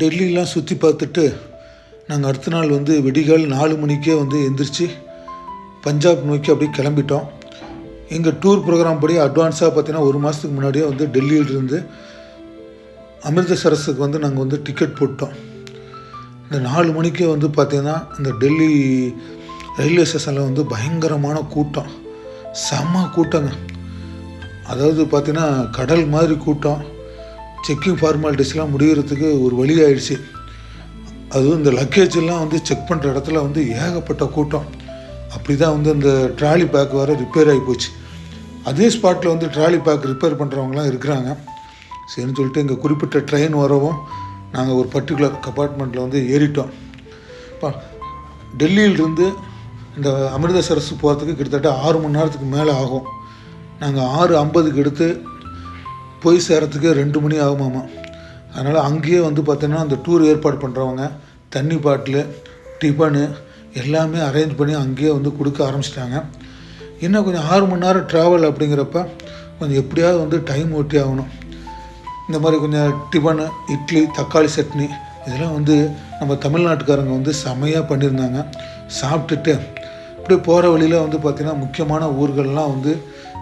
டெல்லிலாம் சுற்றி பார்த்துட்டு நாங்கள் அடுத்த நாள் வந்து விடிகால் நாலு மணிக்கே வந்து எந்திரிச்சு பஞ்சாப் நோக்கி அப்படியே கிளம்பிட்டோம். எங்கள் டூர் ப்ரோக்ராம் படி அட்வான்ஸாக பார்த்தீங்கன்னா ஒரு மாதத்துக்கு முன்னாடியே வந்து டெல்லியிலிருந்து அமிர்தசரஸுக்கு வந்து நாங்கள் வந்து டிக்கெட் போட்டோம். இந்த நாலு மணிக்கே வந்து பார்த்திங்கன்னா இந்த டெல்லி ரயில்வே ஸ்டேஷனில் வந்து பயங்கரமான கூட்டம். செம்ம கூட்டங்க. அதாவது பார்த்திங்கன்னா கடல் மாதிரி கூட்டம். செக்கிங் ஃபார்மாலிட்டிஸ்லாம் முடிகிறதுக்கு ஒரு வழி ஆயிடுச்சு. அதுவும் இந்த லக்கேஜ் எல்லாம் வந்து செக் பண்ணுற இடத்துல வந்து ஏகப்பட்ட கூட்டம். அப்படி தான் வந்து அந்த ட்ராலி பேக் வேறு ரிப்பேர் ஆகி போச்சு. அதே ஸ்பாட்டில் வந்து ட்ராலி பேக் ரிப்பேர் பண்ணுறவங்களாம் இருக்கிறாங்க. சரின்னு சொல்லிட்டு இங்கே குறிப்பிட்ட ட்ரெயின் வரவும் நாங்கள் ஒரு பர்டிகுலர் கம்பார்ட்மெண்ட்டில் வந்து ஏறிட்டோம். இப்போ டெல்லியிலிருந்து இந்த அமிர்தசரஸ் போகிறதுக்கு கிட்டத்தட்ட ஆறு மணி நேரத்துக்கு மேலே ஆகும். நாங்கள் ஆறு ஐம்பதுக்கு எடுத்து போய் சேரத்துக்கு ரெண்டு மணி ஆகுமாமா. அதனால் அங்கேயே வந்து பார்த்தீங்கன்னா அந்த டூர் ஏற்பாடு பண்ணுறவங்க தண்ணி பாட்டிலு டிஃபனு எல்லாமே அரேஞ்ச் பண்ணி அங்கேயே வந்து கொடுக்க ஆரம்பிச்சிட்டாங்க. இன்னும் கொஞ்சம் ஆறு மணி நேரம் ட்ராவல் அப்படிங்கிறப்ப கொஞ்சம் எப்படியாவது வந்து டைம் ஓட்டி ஆகணும். இந்த மாதிரி கொஞ்சம் டிஃபனு இட்லி தக்காளி சட்னி இதெல்லாம் வந்து நம்ம தமிழ்நாட்டுக்காரங்க வந்து செமையாக பண்ணியிருந்தாங்க. சாப்பிட்டுட்டு இப்படி போகிற வழியில் வந்து பார்த்திங்கன்னா முக்கியமான ஊர்கள்லாம் வந்து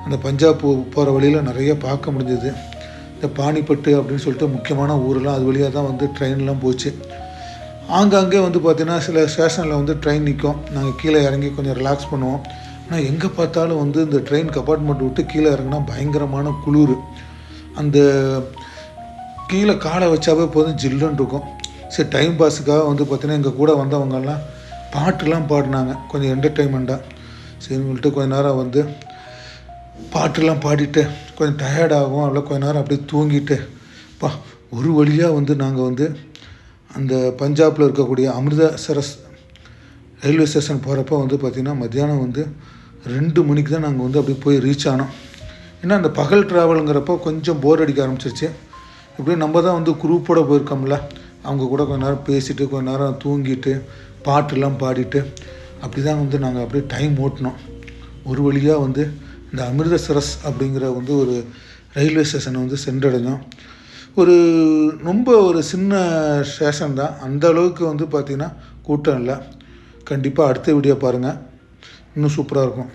அந்த பஞ்சாப் போகிற வழியில் நிறைய பார்க்க முடிஞ்சது. இந்த பானிப்பட்டு அப்படின்னு சொல்லிட்டு முக்கியமான ஊரெலாம் அது வழியாக தான் வந்து ட்ரெயின்லாம் போச்சு. ஆங்காங்கே வந்து பார்த்திங்கன்னா சில ஸ்டேஷனில் வந்து ட்ரெயின் நிற்கும் நாங்கள் கீழே இறங்கி கொஞ்சம் ரிலாக்ஸ் பண்ணுவோம். ஆனால் எங்கே பார்த்தாலும் வந்து இந்த ட்ரெயின் கம்பார்ட்மெண்ட் விட்டு கீழே இறங்கினா பயங்கரமான குளிர். அந்த கீழே காலை வச்சாவே போதும் ஜில்லுன்னு இருக்கும். சரி டைம் பாஸுக்காக வந்து பார்த்திங்கன்னா எங்கள் கூட வந்தவங்கெல்லாம் பாட்டுலாம் பாடினாங்க. கொஞ்சம் என்டர்டெயின்மெண்ட்டாக சரின்னு சொல்லிட்டு கொஞ்ச நேரம் வந்து பாட்டுலாம் பாடிட்டு கொஞ்சம் டயர்டாகும் அதில் கொஞ்ச நேரம் அப்படியே தூங்கிட்டு பா ஒரு வழியாக வந்து நாங்கள் வந்து அந்த பஞ்சாபில் இருக்கக்கூடிய அமிர்தசரஸ் ரயில்வே ஸ்டேஷன் போகிறப்ப வந்து பார்த்திங்கன்னா மத்தியானம் வந்து ரெண்டு மணிக்கு தான் நாங்கள் வந்து அப்படியே போய் ரீச் ஆனோம். ஏன்னா அந்த பகல் ட்ராவலுங்கிறப்போ கொஞ்சம் போர் அடிக்க ஆரம்பிச்சிருச்சு. இப்படியே நம்ம தான் வந்து குரூப்போடு போயிருக்கோம்ல. அவங்க கூட கொஞ்ச நேரம் பேசிட்டு கொஞ்ச நேரம் தூங்கிட்டு பாட்டுலாம் பாடிட்டு அப்படி தான் வந்து நாங்கள் அப்படியே டைம் ஓட்டினோம். ஒரு வழியாக வந்து இந்த அமிர்தசரஸ் அப்படிங்கிற வந்து ஒரு ரயில்வே ஸ்டேஷனை வந்து சென்றடைஞ்சோம். ஒரு ரொம்ப ஒரு சின்ன ஸ்டேஷன் தான். அந்த அளவுக்கு வந்து பார்த்திங்கன்னா கூட்டம் இல்லை. கண்டிப்பாக அடுத்த வீடியோ பாருங்கள் இன்னும் சூப்பராக இருக்கும்.